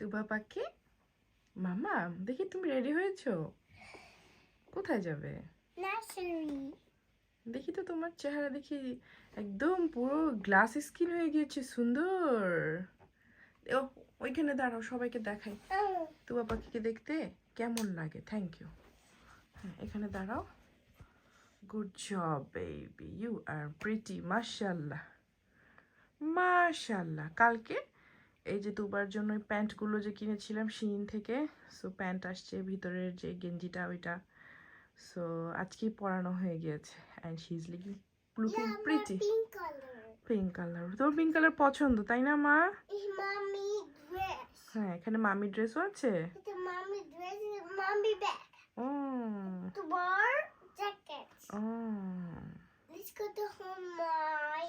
তুবা পাখি মামা দেখি তুমি রেডি হয়েছো? কোথায় যাবে. দেখি তো তোমার চেহারা দেখি একদম পুরো গ্লাস স্কিন হয়ে গিয়েছে সুন্দর। ও ওইখানে দাঁড়াও সবাইকে দেখাই। তুবা পাখিকে দেখতে? কেমন লাগে? থ্যাংক ইউ হ্যাঁ এখানে দাঁড়াও। Good job baby you are pretty মাশাল্লাহ মাশাল্লাহ কালকে এই যে দুবার জন্য ওই প্যান্টগুলো যে কিনেছিলাম শিন থেকে সো প্যান্ট আসছে ভিতরের যে গেঞ্জিটা ওইটা। সো আজকেই পরানো হয়ে গিয়েছে and she is looking looking pretty pink colour তোমার পিঙ্ক কালার পছন্দ তাই না মা? হ্যাঁ এখানে মামি ড্রেসও আছে. ও। ও। Let's go to home, my.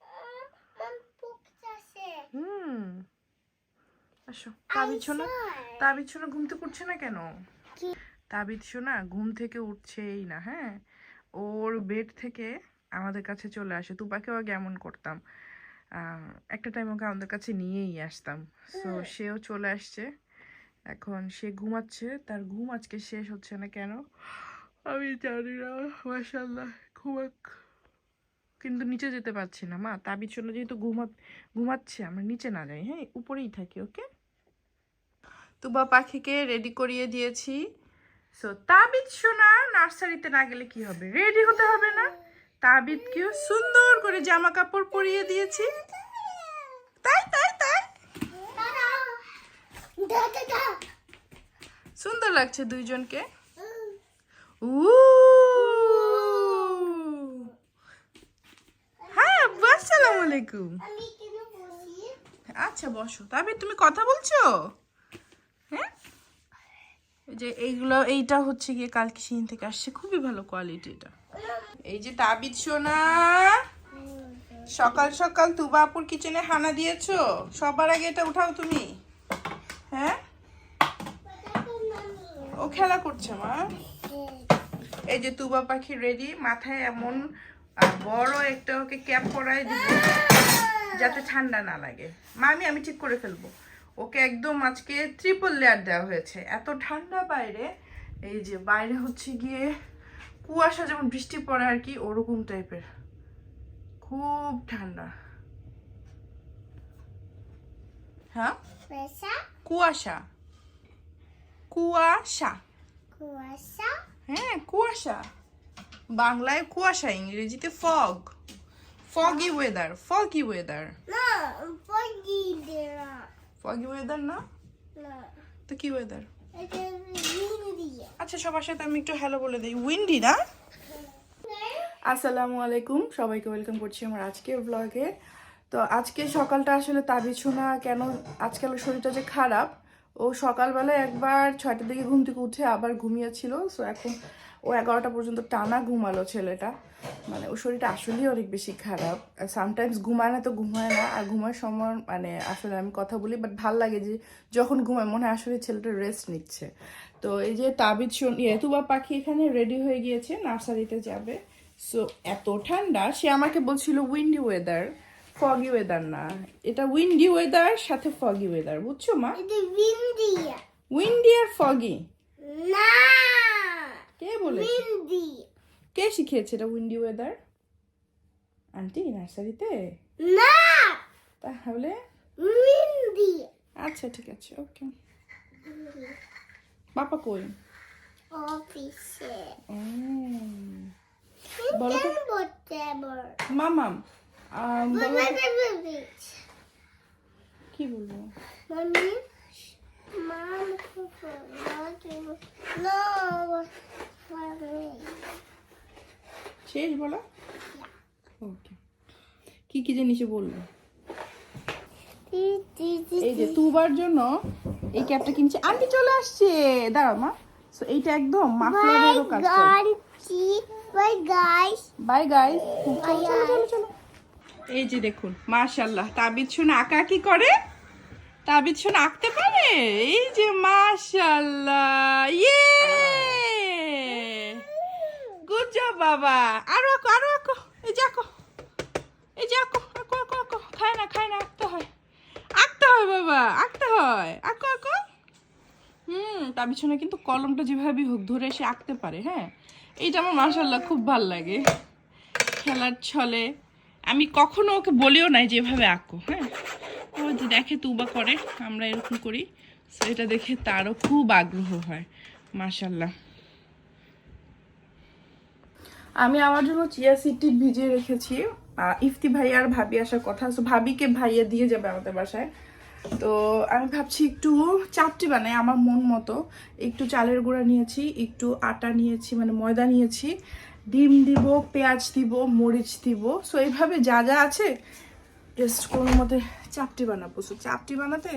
Um, mom booked us it. হুম। আসো শোনা. তাবিদ শোনা উঠছে না কেন? শোনা ঘুম থেকে উঠছেই না হ্যাঁ? ওর বেড থেকে আমাদের কাছে চলে আসে। তুপাকেও আগে এমন করতাম। একটা টাইম ওকে আমাদের কাছে নিয়েই আসতাম। সো সেও চলে আসছে। এখন সে ঘুমাচ্ছে তার ঘুম আজকে শেষ হচ্ছে না কেন? আমি জানি না মাসাল্লাহ ঘুমাক। কিন্তু নিচে যেতে পারছি না মা। তাবিদ শোনা যেহেতু ঘুমা ঘুমাচ্ছে আমরা নিচে না যাই হ্যাঁ? উপরেই থাকি ওকে? তুবা পাখিকে রেডি করিয়ে দিয়েছি। সো তাবিদ শোনা নার্সারিতে না গেলে কি হবে? রেডি হতে হবে না। তাবিদকেও সুন্দর করে জামা কাপড় পরিয়ে দিয়েছি। তাই তাই তাই. সুন্দর লাগছে দুইজনকে. উ হ্যাঁ আব্বু, আসসালামু আচ্ছা বসো। তবে, তুমি কথা বলছো? হ্যাঁ? যে এইগুলো, এইটা হচ্ছে গিয়ে কালকে সিন থেকে আসছে। খুবই ভালো কোয়ালিটি এটা। এই যে তাবিদ সোনা। সকাল সকাল তুবাপুর কিচেনে হানা দিয়েছ? সবার আগে এটা উঠাও তুমি। হ্যাঁ? ও খেলা করছে, মা। এই যে তুবা পাখি রেডি মাথায় এমন আহ, বড় একটা ওকে ক্যাপ পরায় দিব যাতে ঠান্ডা না লাগে। মামি আমি ঠিক করে ফেলব। ওকে একদম আজকে ট্রিপল লেয়ার দেওয়া হয়েছে। এত ঠান্ডা বাইরে এই যে বাইরে হচ্ছে গিয়ে কুয়াশা যেমন বৃষ্টি পড়ে আর কি ওরকম টাইপের খুব ঠান্ডা। হ্যাঁ? Kuasa, কুয়াশা। কুয়াশা? হ্যাঁ কুয়াশা। বাংলায় কুয়াশা ইংরেজিতে fog. Foggy weather foggy weather pagi dia. Foggy weather না? তো কি ওয়েদার আচ্ছা সবার সাথে আমি একটু হ্যালো বলে দিই। উইন্ডি না? আসসালামু আলাইকুম সবাইকে ওয়েলকাম করছি আমার আজকের ব্লগে তো আজকে সকালটা আসলে তাবিজ শোনা কেন আজকাল শরীরটা যে খারাপ। ও সকালবেলায় একবার ছয়টার দিকে ঘুম থেকে উঠে আবার ঘুমিয়েছিল সো এখন ও এগারোটা পর্যন্ত টানা ঘুমালো ছেলেটা। মানে ওর শরীরটা আসলেই অনেক বেশি খারাপ। সামটাইমস ঘুমায় না তো ঘুমায় না। আর ঘুমার সময় মানে আসলে আমি কথা বলি বাট ভালো লাগে যে যখন ঘুমায় মনে হয় আসলে ছেলেটা রেস্ট নিচ্ছে। তো এই যে তাবিদ শোন ইয়ে তুবা পাখি এখানে রেডি হয়ে গিয়েছে নার্সারিতে যাবে। সো এত ঠান্ডা সে আমাকে বলছিল উইন্ডি ওয়েদার ফগি ওয়েদার না। এটা উইন্ডি ওয়েদার সাথে ফগি ওয়েদার বুঝছ মা. উইন্ডি আর ফগি Nah, কে বলে windy. কে শিখিয়েছে এটা উইন্ডি ওয়েদার আন্টি নার্সারিতে Nah, তাহলে. আচ্ছা ঠিক আছে ওকে। বাপা কই. উম, বলো তো. মামাম. কি বলব? Mommy, mom, no, for me. শেষ বলো? ওকে কি কি জিনিসে বলব? এই যে তুবার জন্য এই ক্যাপটা কিনছে। আন্টি চলে আসছে। দাঁড়াও মা। সো এইটা একদম মাফলারেরও কাজ করে Bye, guys. বাই গাইস চলো চলো চলো এই যে দেখুন মাশাল্লাহ তাবিদ শুনে আঁকা কি করে। তাবিদ শুনে আঁকতে পারে? এই যে মাশাল্লাহ ইয়ে গুড জব বাবা। আরও আঁকো আরও আঁকো। এই যে আঁকো। এই যে আঁকো আঁকো আঁকো আঁকো। খায় না খায় না, আঁকতে হয়। আঁকতে হয়, বাবা, আঁকতে হয়। আঁকো আঁকো। হুম তার পিছনে কিন্তু কলমটা যেভাবে হোক ধরে সে আঁকতে পারে হ্যাঁ? এইটা আমার মার্শাল্লাহ খুব ভালো লাগে। খেলার ছলে। আমি কখনো ওকে বলিও নাই যেভাবে আঁকো হ্যাঁ? যে দেখে তুবা করে, আমরা এরকম করি। সো এটা দেখে তারও খুব আগ্রহ হয় মার্শাল্লাহ আমি আমার জন্য চিয়া সিডটি ভিজিয়ে রেখেছি। ইফতি ভাই আর ভাবি আসার কথা। আছে ভাবিকে ভাইয়া দিয়ে যাবে আমাদের বাসায়। তো, আমি ভাবছি একটু চাপটি বানাই আমার মন মতো। একটু চালের গুঁড়া নিয়েছি, একটু আটা নিয়েছি মানে ময়দা নিয়েছি। ডিম দিব, পেঁয়াজ দিব, মরিচ দিব। সো এইভাবে যা যা আছে জাস্ট কোনো মতে চাপটি বানাবো। সো চাপটি বানাতে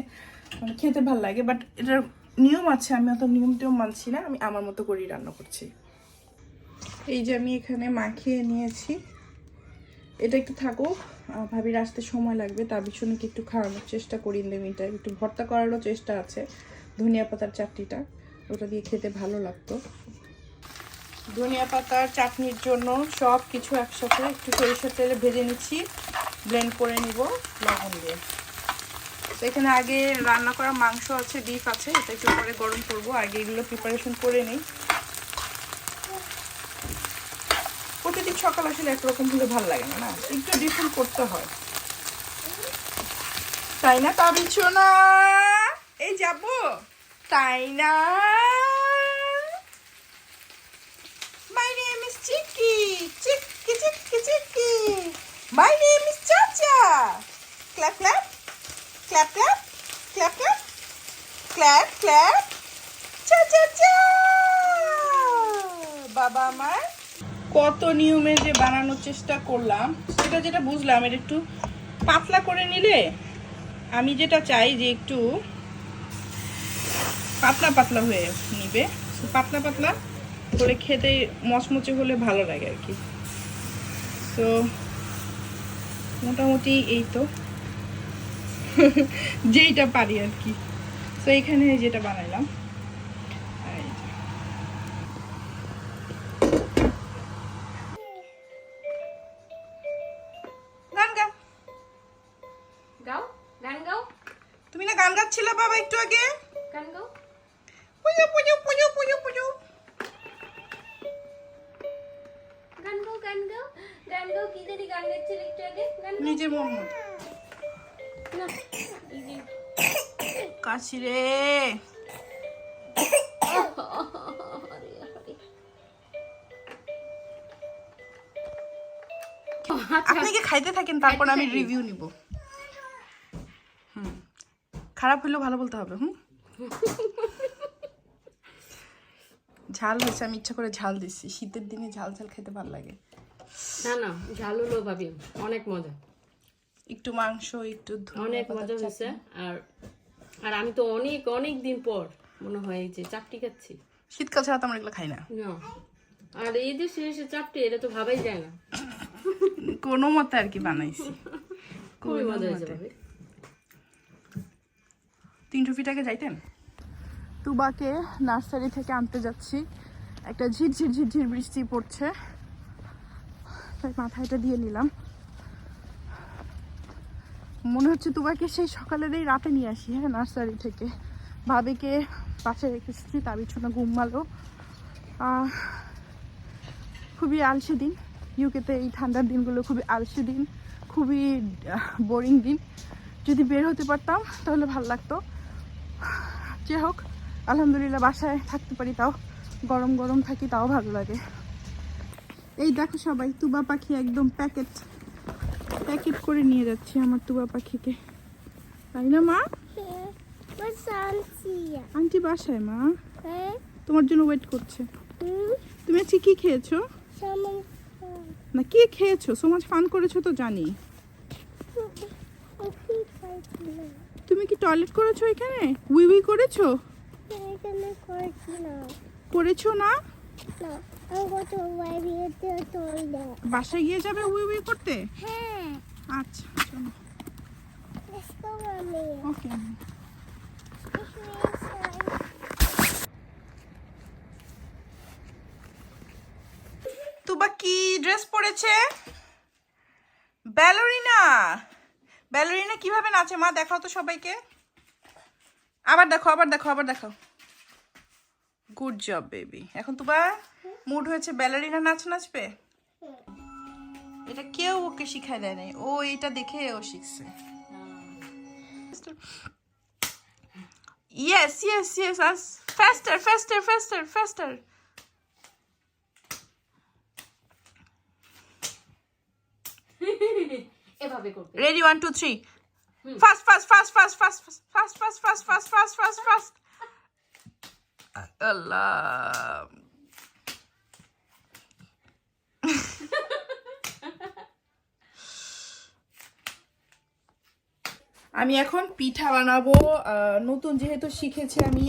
মানে খেতে ভালো লাগে বাট এটার নিয়ম আছে, আমি অত নিয়ম টিয়ম মানছি না, আমি আমার মতো করেই রান্না করছি। এই যে আমি এখানে মাখিয়ে নিয়েছি। এটা একটু থাকুক ভাবির আসতে সময় লাগবে, তার পিছনে কি একটু খাওয়ানোর চেষ্টা করি ইন মিনটাইম একটু ভর্তা করারও চেষ্টা আছে, ধনিয়া পাতার চাটনিটা, ওটা দিয়ে খেতে ভালো লাগতো। ধনিয়া পাতার চাটনির জন্য সব কিছু একসাথে একটু সরিষার তেলে ভেজে নিচ্ছি। ব্লেন্ড করে নিব লবণ দিয়ে। তো এখানে আগে রান্না করা মাংস আছে বিফ আছে, এটা একটু পরে গরম করব। আগে এগুলো প্রিপারেশন করে নিই। প্রতিদিন সকাল আসলে একরকম হলে ভালো লাগে না না? একটু ডিফারেন্ট করতে হয়। তাই না তা না এই যাব? তাই না My name is Chicky. Chicky, Chicky, Chicky. My name is Chacha. Clap, clap. Clap, clap. Clap, clap. Clap, clap. Cha, cha, cha. বাবা আমার কত নিয়মে যে বানানোর চেষ্টা করলাম সেটা যেটা বুঝলাম এটা একটু পাতলা করে নিলে আমি যেটা চাই যে একটু পাতলা পাতলা হয়ে নিবে পাতলা পাতলা করে খেতে মচমচে হলে ভালো লাগে আর কি তো মোটামুটি এই তো। যেইটা পারি আর কি। তো এখানে যেটা বানাইলাম। তুমি না গান গাচ্ছিলে বাবা একটু আগে? গান গাও? পুজো পুজো পুজো পুজো পুজো। গান গাও কি জানি গান গাচ্ছিল একটু আগে। গান নিজের মন মতো না কাশি রে। আপনি কি খাইতে থাকেন তারপর আমি রিভিউ নিব। হুম। খারাপ হলেও ভালো বলতে হবে হুম? ঝাল হয়েছে আমি ইচ্ছা করে ঝাল দিচ্ছি শীতের দিনে ঝাল ঝাল খেতে ভালো লাগে। না না ঝাল হলো ভাবি অনেক মজা। একটু মাংস একটু অনেক পাতার মজা হয়েছে। আর আর আমি তো অনেক অনেক দিন পর মনে হয় এই যে চাপটি খাচ্ছি। শীতকাল ছাড়া তো আমরা এগুলো খাই না। না। আর এই যে শেষে চাপটি এটা তো ভাবাই যায় না। কোনো মতে আর কি বানাইছি। খুবই মজা হয়েছে। ভাবি। তিনশো ফিট আগে যাইতেন? তুবাকে নার্সারি থেকে আনতে যাচ্ছি। একটা ঝিরঝির ঝিরঝির বৃষ্টি পড়ছে। তাই মাথায় এটা দিয়ে নিলাম। মনে হচ্ছে তোমাকে সেই সকালের এই রাতে নিয়ে আসি হ্যাঁ নার্সারি থেকে। ভাবিকে পাশে রেখেছি, তার বিছানা ঘুমালো। খুবই আলসে দিন। ইউকেতে এই ঠান্ডার দিনগুলো খুবই আলসে দিন, খুবই বোরিং দিন। যদি বের হতে পারতাম, তাহলে ভালো লাগতো। যে হোক, আলহামদুলিল্লাহ বাসায় থাকতে পারি তাও। গরম গরম থাকি, তাও ভালো লাগে। এই দেখো সবাই তুবা পাখি একদম প্যাকেট প্যাকেট করে নিয়ে যাচ্ছি আমার তুবা পাখিকে। তাই না মা? আন্টি বাসায় মা? তোমার জন্য ওয়েট করছে? তুমি আজকে কি খেয়েছো? না কি খেয়েছো? সো মাছ ফান করেছ তো জানি. তুমি কি টয়লেট করেছ এখানে? উই উই করেছ করেছ না। বাসায় গিয়ে যাবে উই উই করতে? Hey, আচ্ছা চলো. ওকে তুবা কি ড্রেস পরেছে? ব্যালোরিনা ব্যালোরিনা কীভাবে নাচে? মা দেখাও তো সবাইকে। আবার দেখো আবার দেখো আবার দেখো। গুড জব বেবি এখন তো বা মুড হয়েছে ব্যালারিনা নাচ নাচবে এটা কেউ ওকে শিখায় দেয় নাই ও এটা দেখে ও শিখছে yes yes yes as faster faster faster faster এভাবে করবে ready one two three fast fast fast fast fast fast fast fast fast fast fast fast fast Allah. আমি এখন পিঠা বানাবো নতুন যেহেতু শিখেছি আমি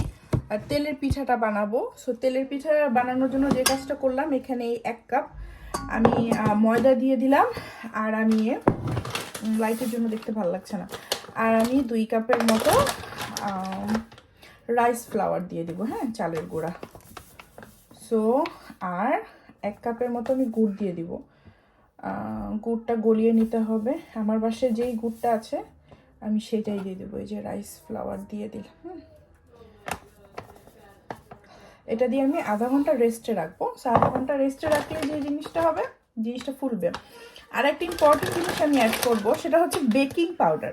তেলের পিঠাটা বানাবো সো তেলের পিঠা বানানোর জন্য যে কাজটা করলাম এখানে এক কাপ আমি ময়দা দিয়ে দিলাম, আর আমি লাইটের জন্য দেখতে ভালো লাগছে না আর আমি দুই কাপের মতো রাইস ফ্লাওয়ার দিয়ে দিব হ্যাঁ? চালের গুঁড়া। সো আর এক কাপের মতো আমি গুড় দিয়ে দিব। গুড়টা গলিয়ে নিতে হবে। আমার বাসায় যেই গুড়টা আছে, আমি সেটাই দিয়ে দেবো, এই যে রাইস ফ্লাওয়ার দিয়ে দিলাম। এটা দিয়ে আমি আধা ঘণ্টা রেস্টে রাখব। আধা ঘণ্টা রেস্টে রাখলে যে জিনিসটা হবে, জিনিসটা ফুলবে। আর একটা ইম্পর্টেন্ট জিনিস আমি অ্যাড করব, সেটা হচ্ছে বেকিং পাউডার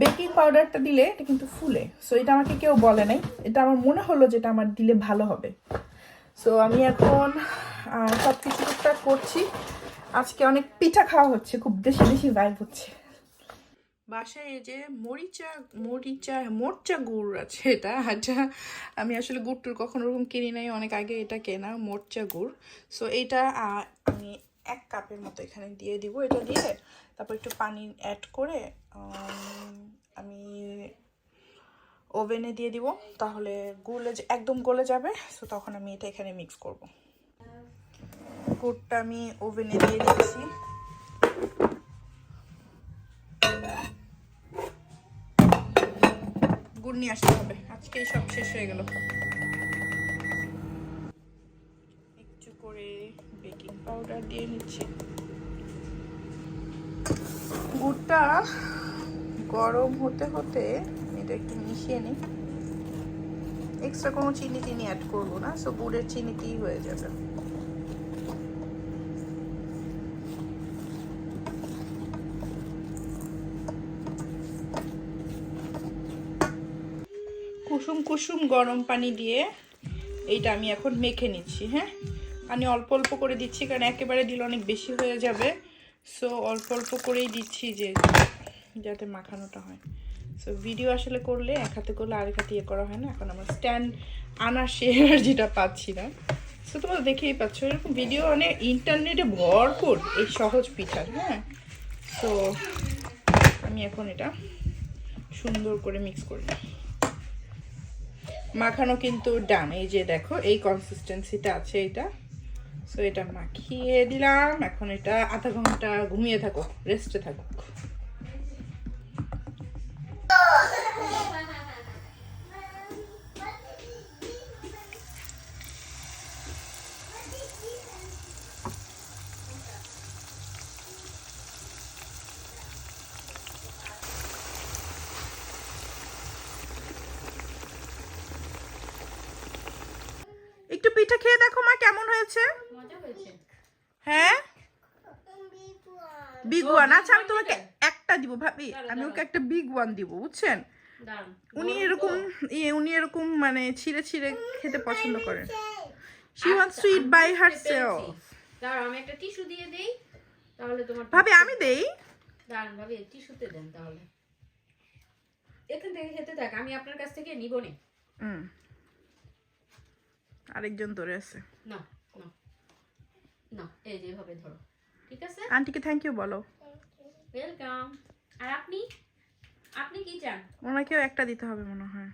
বেকিং পাউডারটা দিলে এটা কিন্তু ফুলে। সো এটা আমাকে কেউ বলে নাই। এটা আমার মনে হলো যেটা আমার দিলে ভালো হবে। সো আমি এখন সব কিছু টুকটাক করছি। আজকে অনেক পিঠা খাওয়া হচ্ছে, খুব বেশি বেশি ভাইব হচ্ছে। বাসায় এই যে মরিচা মরিচা, মোরচা গুড় আছে এটা এটা আমি আসলে গুড় টুর কখনো ওরকম কিনি নাই, অনেক আগে এটা কেনা, মোরচা গুড়। সো এইটা আমি এক কাপের মতো এখানে দিয়ে দিব এটা দিয়ে। তারপর একটু পানি অ্যাড করে আমি ওভেনে দিয়ে দিব। তাহলে গুলে একদম গলে যাবে। সো তখন আমি এটা এখানে মিক্স করব। গুড়টা আমি ওভেনে দিয়ে দিচ্ছি গুড় নিয়ে আসতে হবে। আজকেই সব শেষ হয়ে গেল একটু করে বেকিং পাউডার দিয়ে নিচ্ছি। গুড়টা গরম হতে হতে এটা একটু মিশিয়ে নিই। এক্সট্রা কোনো চিনি টিনি অ্যাড করব না সো গুড়ের চিনিতেই হয়ে যাবে। কুসুম কুসুম গরম পানি দিয়ে এইটা আমি এখন মেখে নিচ্ছি হ্যাঁ? পানি অল্প অল্প করে দিচ্ছি কারণ একেবারে দিলে অনেক বেশি হয়ে যাবে। সো অল্প অল্প করেই দিচ্ছি যে যাতে মাখানোটা হয়। সো ভিডিও আসলে করলে এক হাতে করলে আরেক হাতে ইয়ে করা হয় না। এখন আমার স্ট্যান্ড আনার সে এনার্জিটা পাচ্ছি না। সো তোমরা দেখেই পাচ্ছ, এরকম ভিডিও অনেক ইন্টারনেটে ভরপুর এই সহজ পিঠার হ্যাঁ? সো আমি এখন এটা সুন্দর করে মিক্স করি মাখানো কিন্তু ডান এই যে দেখো, এই কনসিস্টেন্সিটা আছে এটা। সো এটা মাখিয়ে দিলাম। এখন এটা আধা ঘণ্টা ঘুমিয়ে থাকো রেস্টে থাকো। বিগ ওয়ান আচ্ছা আমি তোমাকে একটা দিব ভাবি। আমি ওকে একটা বিগ ওয়ান দিব বুঝছেন? উনি এরকম ইয়ে উনি এরকম মানে ছিঁড়ে ছিঁড়ে খেতে পছন্দ করেন। শি ওয়ান্টস আচ্ছা, টু ইট বাই হারসেলফ দাঁড়াও আমি একটা টিস্যু দিয়ে দেই তাহলে তোমার ভাবি আমি দেই। দাঁড়ান ভাবি টিস্যুতে দেন তাহলে। এখান থেকে খেতে থাক আমি আপনার কাছ থেকে নিব নে। হুম। আরেকজন ধরে আছে। না না। না এই যে এভাবে ধরো। ঠিক আছে? আন্টিকে থ্যাংক ইউ বলো। ওয়েলকাম আর আপনি? আপনি কি চান? ওনাকেও একটা দিতে হবে মনে হয়।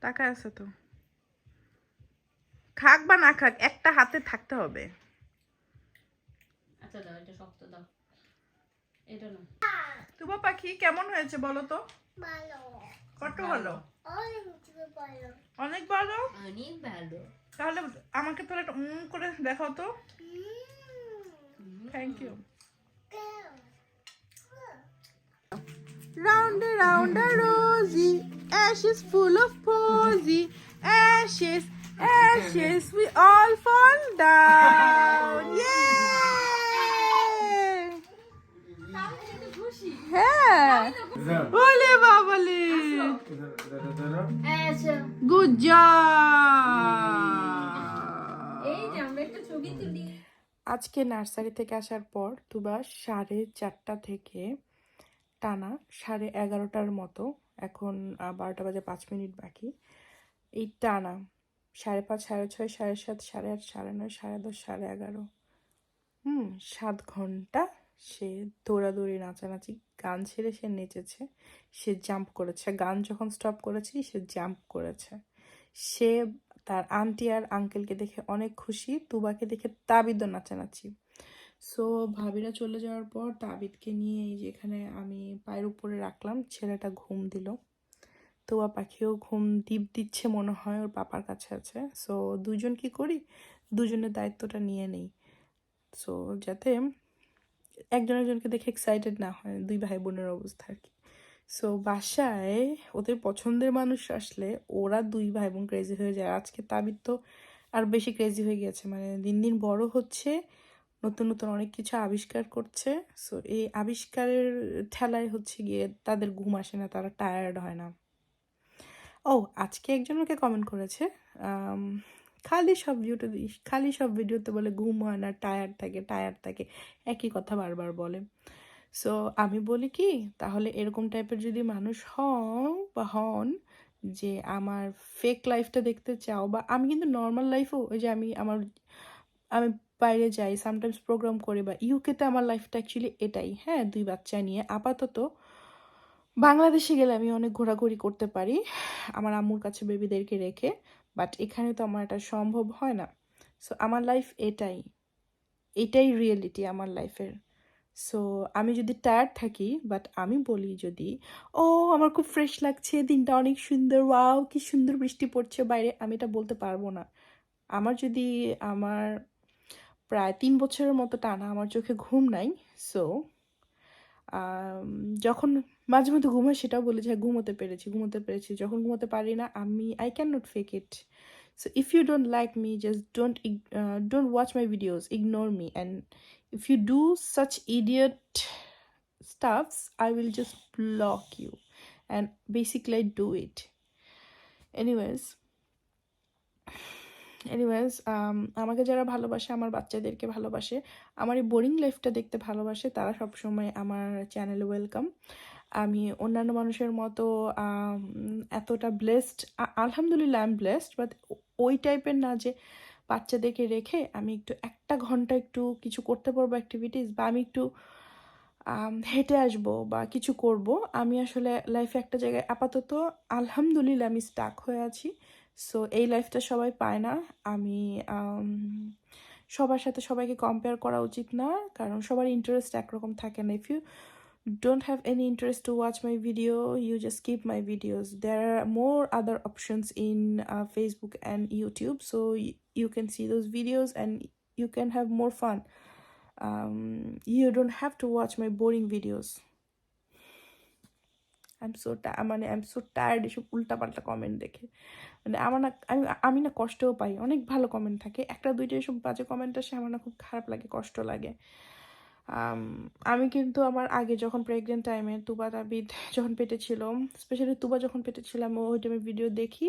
টাকা আছে তো। খাক বা না খাক একটা হাতে থাকতে হবে। আচ্ছা দাও এটা শক্ত দাও। এটা না তুবা পাখি কেমন হয়েছে বলো তো? ভালো। কত ভালো? অনেক ভালো। অনেক ভালো? তাহলে আমাকে তাহলে একটা উম করে দেখাও তো. Thank you Girl. রাউন্ডে রাউন্ডে রোজি ashes full of posy. Ashes, ashes, we all fall down. Yay! হ্যাঁ ওলে বাবালে গুড জব এই যে আমরা একটা ছবি তুলি আজকে নার্সারি থেকে আসার পর তুবা সাড়ে চারটা থেকে টানা সাড়ে এগারোটার মতো, এখন বারোটা বাজে পাঁচ মিনিট বাকি। এই টানা সাড়ে পাঁচ, সাড়ে ছয়, সাড়ে সাত, সাড়ে আট, সাড়ে নয়, সাড়ে দশ, সাড়ে এগারো। হুম, সাত ঘণ্টা সে দৌড়াদৌড়ি, নাচানাচি, গান ছেড়ে সে নেচেছে, সে জাম্প করেছে। গান যখন স্টপ করেছি, সে জাম্প করেছে। সে তার আন্টি আর আঙ্কেলকে দেখে অনেক খুশি, তুবাকে দেখে তাবিদও নাচানাচি। সো ভাবিরা চলে যাওয়ার পর তাবিদকে নিয়ে এই যে এখানে আমি পায়ের উপরে রাখলাম, ছেলেটা ঘুম দিল। তুবা পাখিও ঘুম দ্বীপ দিচ্ছে মনে হয় ওর পাপার কাছে আছে। সো দুজন কি করি? দুজনের দায়িত্বটা নিয়ে নেই। সো যাতে একজন একজনকে দেখে এক্সাইটেড না হয়, দুই ভাই বোনের অবস্থা আর কি। সো বাসায় ওদের পছন্দের মানুষ আসলে ওরা দুই ভাই বোন ক্রেজি হয়ে যায়। আজকে তাবিদ তো আর বেশি ক্রেজি হয়ে গেছে। মানে দিন দিন বড় হচ্ছে, নতুন নতুন অনেক কিছু আবিষ্কার করছে। সো এই আবিষ্কারের ঠেলায় হচ্ছে গিয়ে তাদের ঘুম আসে না, তারা টায়ার্ড হয় না। ও আজকে একজন ওকে কমেন্ট করেছে খালি সব ভিডিওতে খালি সব ভিডিওতে বলে ঘুম হয় না টায়ার্ড থাকে টায়ার্ড থাকে। একই কথা বারবার বলে। সো আমি বলি কি, তাহলে এরকম টাইপের যদি মানুষ হন বা হন যে আমার ফেক লাইফটা দেখতে চাও বা আমি কিন্তু নর্মাল লাইফও ওই যে আমি আমার, আমি বাইরে যাই সামটাইমস প্রোগ্রাম করি বা ইউকেতে আমার লাইফটা অ্যাকচুয়ালি এটাই। হ্যাঁ দুই বাচ্চা নিয়ে আপাতত বাংলাদেশে গেলে আমি অনেক ঘোরাঘুরি করতে পারি, আমার আম্মুর কাছে বেবিদেরকে রেখে বাট এখানে তো আমার এটা সম্ভব হয় না। সো আমার লাইফ এটাই এটাই রিয়েলিটি আমার লাইফের সো আমি যদি টায়ার্ড থাকি বাট আমি বলি যদি ও আমার খুব ফ্রেশ লাগছে দিনটা অনেক সুন্দর ওয়াও কি সুন্দর বৃষ্টি পড়ছে বাইরে আমি এটা বলতে পারব না। আমার যদি আমার প্রায় তিন বছরের মতো টানা আমার চোখে ঘুম নাই সো যখন মাঝে মধ্যে ঘুমাই সেটাও বলি যে হ্যাঁ, ঘুমোতে পেরেছি ঘুমোতে পেরেছি। যখন ঘুমোতে পারি না আমি I can not fake it so if you don't like me just don't don't watch my videos ignore me and if you do such idiot stuffs, i will just block you. And basically, I do it. Anyways. Anyways আমাকে যারা ভালোবাসে, আমার বাচ্চাদেরকে ভালোবাসে আমার এই boring লাইফটা দেখতে ভালোবাসে, তারা সবসময় আমার চ্যানেলে ওয়েলকাম আমি অন্যান্য মানুষের মতো এতটা ব্লেসড আলহামদুলিল্লাহ আই এম ব্লেসড বাট ওই টাইপের না যে বাচ্চাদেরকে রেখে আমি একটু, একটা ঘণ্টা একটু কিছু করতে পারব অ্যাক্টিভিটিস বা আমি একটু হেঁটে আসব বা কিছু করব, আমি আসলে লাইফে একটা জায়গায় আপাতত আলহামদুলিল্লাহ আমি স্টাক হয়ে আছি। সো এই লাইফটা সবাই পায় না। আমি সবার সাথে সবাইকে কম্পেয়ার করা উচিত না, কারণ সবার ইন্টারেস্ট একরকম থাকে না। If you don't have any interest to watch my video you just skip my videos there are more other options in uh, facebook and youtube so you can see those videos and you can have more fun um, you don't have to watch my boring videos I'm so ti- মানে I am so tired এসব উল্টাপাল্টা comment দেখে মানে আমার না আমি আমি না কষ্টও পাই অনেক ভালো কমেন্ট থাকে একটা দুইটা এসব বাজে কমেন্ট আসে আমার না খুব খারাপ লাগে কষ্ট লাগে আম, আমি কিন্তু আমার আগে যখন প্রেগনেন্ট টাইমে তুবা তাবিদ যখন পেটে ছিল স্পেশালি তুবা যখন পেটে ছিল আমি ওই টাইমে ভিডিও দেখি।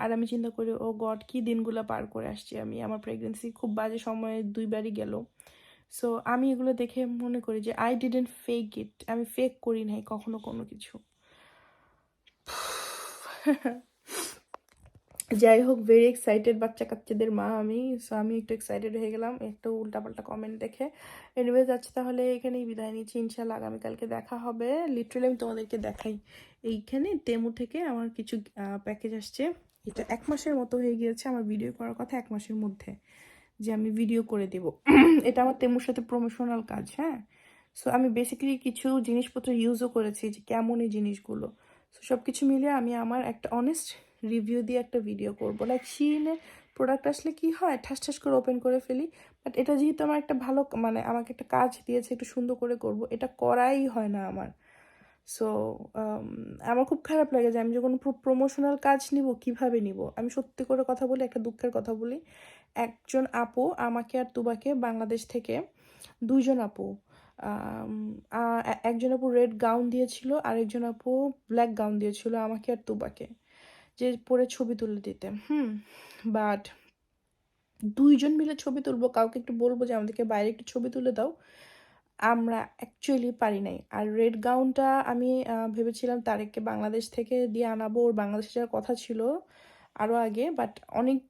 আর আমি চিন্তা করি ও গড কি দিনগুলো পার করে আসছি আমি। আমার প্রেগনেন্সি খুব বাজে সময়ে দুইবারই গেল। সো আমি এগুলো দেখে মনে করি যে আই ডিডেন্ট ফেক ইট আমি ফেক করি নাই কখনো কোনো কিছু। যাই হোক ভেরি এক্সাইটেড বাচ্চা কাচ্চাদের মা আমি সো আমি একটু এক্সাইটেড হয়ে গেলাম। একটু উল্টাপাল্টা কমেন্ট দেখে। এনিওয়েজ আজকে তাহলে এখানেই বিদায় নিচ্ছি ইনশাল্লাহ আগামীকালকে দেখা হবে। লিটারালি আমি তোমাদেরকে দেখাই। এইখানে টেমু থেকে আমার কিছু প্যাকেজ আসছে। এটা এক মাসের মতো হয়ে গিয়েছে আমার ভিডিও করার কথা, এক মাসের মধ্যে যে আমি ভিডিও করে দেব। এটা আমার তেমুর সাথে প্রমোশনাল কাজ হ্যাঁ? সো আমি বেসিক্যালি কিছু জিনিসপত্র ইউজও করেছি যে কেমন এই জিনিসগুলো। সো সব কিছু মিলিয়ে আমি আমার একটা অনেস্ট রিভিউ দিয়ে একটা ভিডিও করব। লাইক শিনের প্রোডাক্ট আসলে কি হয়, ঠাস ঠাস করে ওপেন করে ফেলি। বাট এটা যেহেতু আমার একটা ভালো মানে আমাকে একটা কাজ দিয়েছে, একটু সুন্দর করে করব, এটা করাই হয় না আমার। সো আমার খুব খারাপ লাগে যে আমি যখন প্রমোশনাল কাজ নিব, কীভাবে নিব? আমি সত্যি করে কথা বলি, একটা দুঃখের কথা বলি। একজন আপু আমাকে আর তুবাকে বাংলাদেশ থেকে, দুইজন আপু একজন আপু রেড গাউন দিয়েছিল আর একজন আপু ব্ল্যাক গাউন দিয়েছিল আমাকে আর তুবাকে। যে পরে ছবি তুলে দিতে, হুম? বাট দুইজন মিলে ছবি তুলবো, কাউকে একটু বলব যে আমাদেরকে বাইরে একটু ছবি তুলে দাও, আমরা অ্যাকচুয়ালি পারি নাই। আর রেড গাউনটা আমি ভেবেছিলাম তারেককে বাংলাদেশ থেকে দিয়ে আনাবো, ওর বাংলাদেশে যাওয়ার কথা ছিল আরও আগে বাট অনেক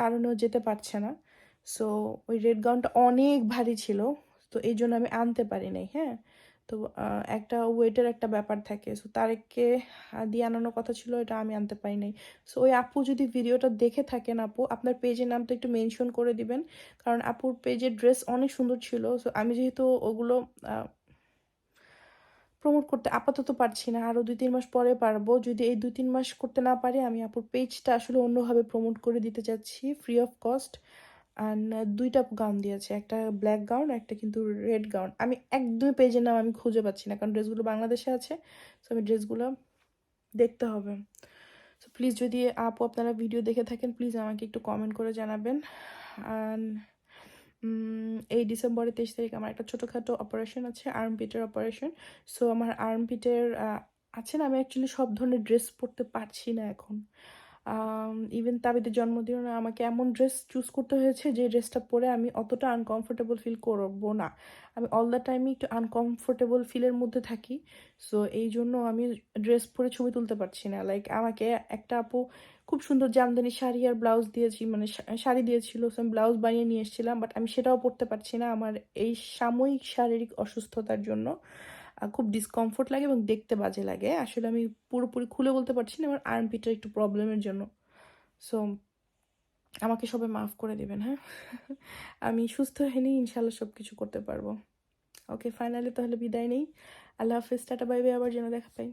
কারণেও যেতে পারছে না। সো ওই রেড গাউনটা অনেক ভারী ছিল, তো এই জন্য আমি আনতে পারি নাই হ্যাঁ? তো একটা ওয়েটের একটা ব্যাপার থাকে। সো, তারেককে দিয়ে আনানোর কথা ছিল, এটা আমি আনতে পারি নাই। সো, ওই আপু যদি ভিডিওটা দেখে থাকেন আপু, আপনার পেজের নামটা একটু মেনশন করে দিবেন। কারণ আপুর পেজের ড্রেস অনেক সুন্দর ছিল। সো, আমি যেহেতু ওগুলো প্রমোট করতে আপাতত পারছি না। আরও দুই তিন মাস পরে পারব। যদি এই দুই তিন মাস করতে না পারি, আমি আপুর পেজটা আসলে অন্যভাবে প্রমোট করে দিতে চাচ্ছি ফ্রি অফ কস্ট দুইটা গাউন দিয়েছে, একটা ব্ল্যাক গাউন একটা কিন্তু রেড গাউন আমি একদমই পেজের নাম আমি খুঁজে পাচ্ছি না, কারণ ড্রেসগুলো বাংলাদেশে আছে সো আমি ড্রেসগুলো দেখতে হবে। সো প্লিজ যদি আপু আপনারা ভিডিও দেখে থাকেন প্লিজ আমাকে একটু কমেন্ট করে জানাবেন। অ্যান্ড এই ডিসেম্বরের তেইশ তারিখ আমার একটা ছোটোখাটো অপারেশন আছে আর্ম পিটের অপারেশন সো আমার আর্ম পিটের আছে না, আমি অ্যাকচুয়ালি সব ধরনের ড্রেস পরতে পারছি না এখন। ইভেন তাবিদের জন্মদিনে আমাকে এমন ড্রেস চুজ করতে হয়েছে, যে ড্রেসটা পরে আমি অতটা আনকমফোর্টেবল ফিল করব না। আমি অল দ্য টাইমই একটু আনকমফোর্টেবল ফিলের মধ্যে থাকি সো এই জন্য আমি ড্রেস পরে ছবি তুলতে পারছি না। লাইক আমাকে একটা আপু খুব সুন্দর জামদানি শাড়ি আর ব্লাউজ দিয়েছি মানে শাড়ি দিয়েছিল সো আমি ব্লাউজ বানিয়ে নিয়ে এসেছিলাম বাট আমি সেটাও পরতে পারছি না আমার এই সাময়িক শারীরিক অসুস্থতার জন্য। খুব ডিসকমফোর্ট লাগে এবং দেখতে বাজে লাগে। আসলে আমি পুরোপুরি খুলে বলতে পারছি না, আমার আর্মপিটার একটু প্রবলেমের জন্য। সো আমাকে সবাই মাফ করে দেবেন হ্যাঁ? আমি সুস্থ হয়ে নিই ইনশাল্লাহ সব কিছু করতে পারব। ওকে ফাইনালি তাহলে বিদায় নেই। আল্লাহ হাফিজ, টাটা বাই বাই আবার যেন দেখা পাই।